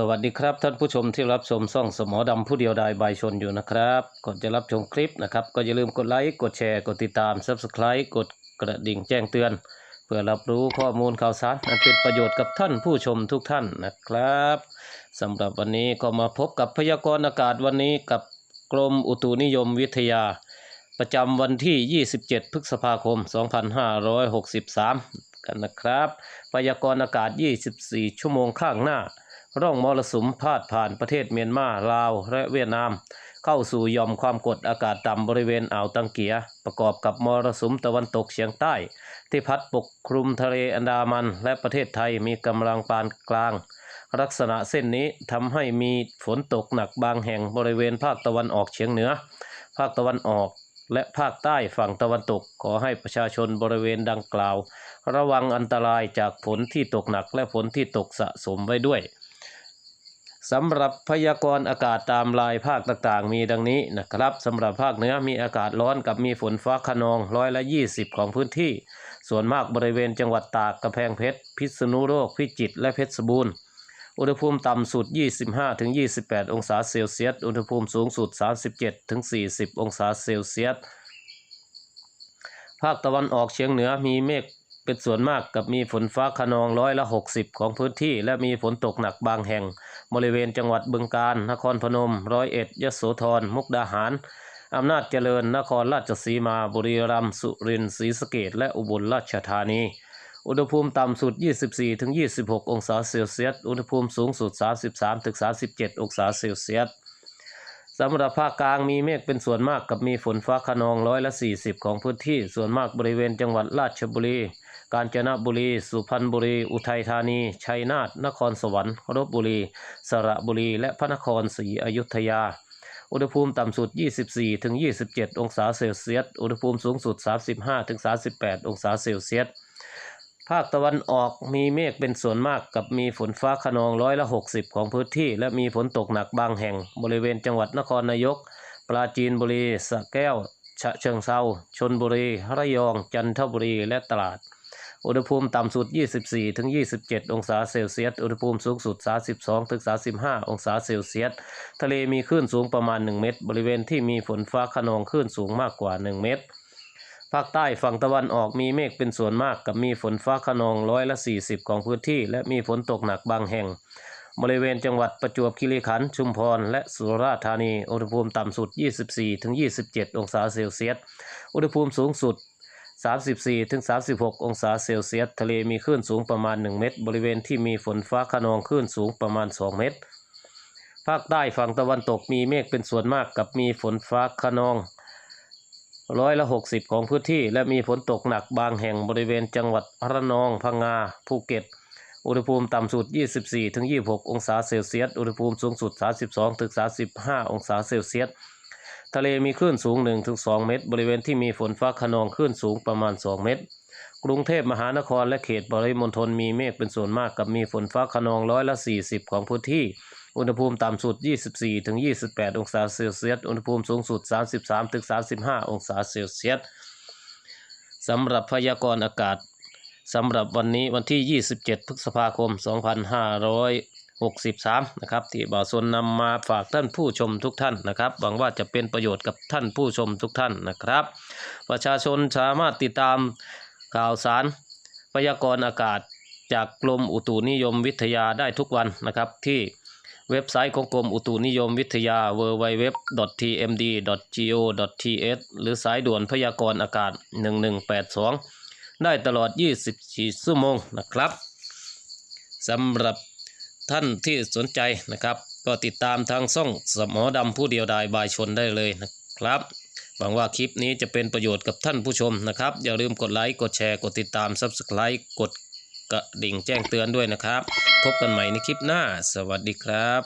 สวัสดีครับท่านผู้ชมที่รับชมซ่องสมอดำผู้เดียวดายใบชนอยู่นะครับก่อนจะรับชมคลิปนะครับ ก็อย่าลืมกดไลค์กดแชร์กดติดตาม Subscribe กดกระดิ่งแจ้งเตือน เพื่อรับรู้ข้อมูลข่าวสารอันเป็นประโยชน์กับท่านผู้ชมทุกท่านนะครับสำหรับวันนี้ก็มาพบกับพยากรณ์อากาศวันนี้กับกรมอุตุนิยมวิทยา ประจำวันที่ 27 พฤษภาคม 2563 กันนะครับ พยากรณ์อากาศ 24 ชั่วโมงข้างหน้า ร่องมรสุมพาดผ่านประเทศเมียนมาลาว และเวียดนาม เข้าสู่ยอมความกดอากาศต่ำบริเวณอ่าวตังเกีย ประกอบกับมรสุมตะวันตกเฉียงใต้ ที่พัดปกคลุมทะเลอันดามันและประเทศไทยมีกำลังปานกลาง ลักษณะเส้นนี้ทำให้มีฝนตกหนักบางแห่งบริเวณภาคตะวันออกเฉียงเหนือ ภาคตะวันออกและภาคใต้ฝั่งตะวันตกขอให้ประชาชนบริเวณดังกล่าว ระวังอันตรายจากฝนที่ตกหนักและฝนที่ตกสะสมไว้ด้วย สำหรับพยากรณ์อากาศตามลายภาคต่างๆ มีดังนี้นะครับสำหรับภาคเหนือมีอากาศร้อนกับมีฝนฟ้าขนองร้อยละ 20 ของพื้นที่ ส่วนมากบริเวณจังหวัดตากกำแพงเพชร พิษณุโลกพิจิตรและเพชรบูรณ์อุณหภูมิต่ำสุด 25-28 องศาเซลเซียสอุณหภูมิสูงสุด 37-40 องศาเซลเซียสภาคตะวันออกเฉียงเหนือมีเมฆเป็นส่วนมากกับมีฝนฟ้าขนองร้อยละ 60 ของพื้นที่ และมีฝนตกหนักบางแห่ง บริเวณจังหวัดบึงกาฬนครพนม ร้อยเอ็ดยโสธร มุกดาหาร อำนาจเจริญ นครราชสีมา บุรีรัมย์ สุรินทร์ ศรีสะเกษและอุบลราชธานี อุณหภูมิต่ำสุด 24-26 องศาเซลเซียส อุณหภูมิสูงสุด 33-37 องศาเซลเซียสสำหรับภาคกลางมีเมฆเป็นส่วนมากกับมีฝนฟ้าขนองร้อยละ 40 ของพื้นที่ ส่วนมากบริเวณจังหวัดราชบุรี กาญจนบุรี สุพรรณบุรี อุทัยธานี ชัยนาท นครสวรรค์ลบบุรี สระบุรี และพระนครศรีอยุธยา อุณหภูมิต่ำสุด 24-27 องศาเซลเซียส อุณหภูมิสูงสุด 35-38 องศาเซลเซียส ภาคตะวันออกมีเมฆเป็นส่วนมากกับมีฝนฟ้าขนองร้อยละ 60 ของพื้นที่ และมีฝนตกหนักบางแห่ง บริเวณจังหวัดนครนายก ปราจีนบุรีสระแก้ว ฉะเชิงเซาชนบุรี ระยอง จันทบุรี และตราด อุณหภูมิต่ำสุด 24-27 องศาเซลเซียส อุณหภูมิสูงสุด 32-35 องศาเซลเซียส ทะเลมีคลื่นสูงประมาณ 1 เมตร บริเวณที่มีฝนฟ้าขนองคลื่นสูงมากกว่า 1 เมตร ภาคใต้ฝั่งตะวันออกมีเมฆเป็นส่วนมากกับมีฝนฟ้าขนองร้อยละ 40 ของพื้นที่ และมีฝนตกหนักบางแห่ง บริเวณจังหวัดประจวบคีรีขันธ์ชุมพร และสุราษฎร์ธานี อุณหภูมิต่ำสุด 24-27 องศาเซลเซียส อุณหภูมิสูงสุด 34-36 องศาเซลเซียส ทะเลมีคลื่นสูงประมาณ 1 เมตร บริเวณที่มีฝนฟ้าขนองคลื่นสูงประมาณ 2 เมตร ภาคใต้ฝั่งตะวันตกมีเมฆเป็นส่วนมากกับมีฝนฟ้าขนองร้อยละ 60 ของพื้นที่ และมีฝนตกหนักบางแห่งบริเวณจังหวัดระนอง พังงา ภูเก็ต อุณหภูมิต่ำสุด 24-26 องศาเซลเซียส อุณหภูมิสูงสุด 32-35 องศาเซลเซียส ทะเลมีคลื่นสูง 1-2 เมตร บริเวณที่มีฝนฟ้าขนองคลื่นสูงประมาณ 2 เมตร กรุงเทพมหานครและเขตปริมณฑลมีเมฆเป็นส่วนมากกับมีฝนฟ้าขนองร้อยละ 40 ของพื้นที่ อุณหภูมิต่ำสุด 24-28 องศาเซลเซียส อุณหภูมิสูงสุด 33-35 องศาเซลเซียสสำหรับพยากรณ์อากาศสำหรับวันนี้วันที่ 27 พฤษภาคม 63นะครับที่บ่าวสนนำมาฝากท่านผู้ชมทุกท่านนะครับหวังว่าจะเป็นประโยชน์กับท่านผู้ชมทุกท่านนะครับ ประชาชนสามารถติดตามข่าวสารพยากรณ์อากาศจากกรมอุตุนิยมวิทยาได้ทุกวันนะครับที่เว็บไซต์ของกรมอุตุนิยมวิทยา www.tmd.go.th หรือสายด่วนพยากรณ์อากาศ 1182 ได้ตลอด 24 ชั่วโมงนะครับสำหรับ ท่านที่สนใจนะครับ ก็ติดตามทางช่องสมอดำผู้เดียวดายบายชนได้เลยนะครับหวังว่าคลิปนี้จะเป็นประโยชน์กับท่านผู้ชมนะครับ อย่าลืมกดไลค์กดแชร์กดติดตาม Subscribe กดกระดิ่งแจ้งเตือนด้วยนะครับ พบกันใหม่ในคลิปหน้า สวัสดีครับ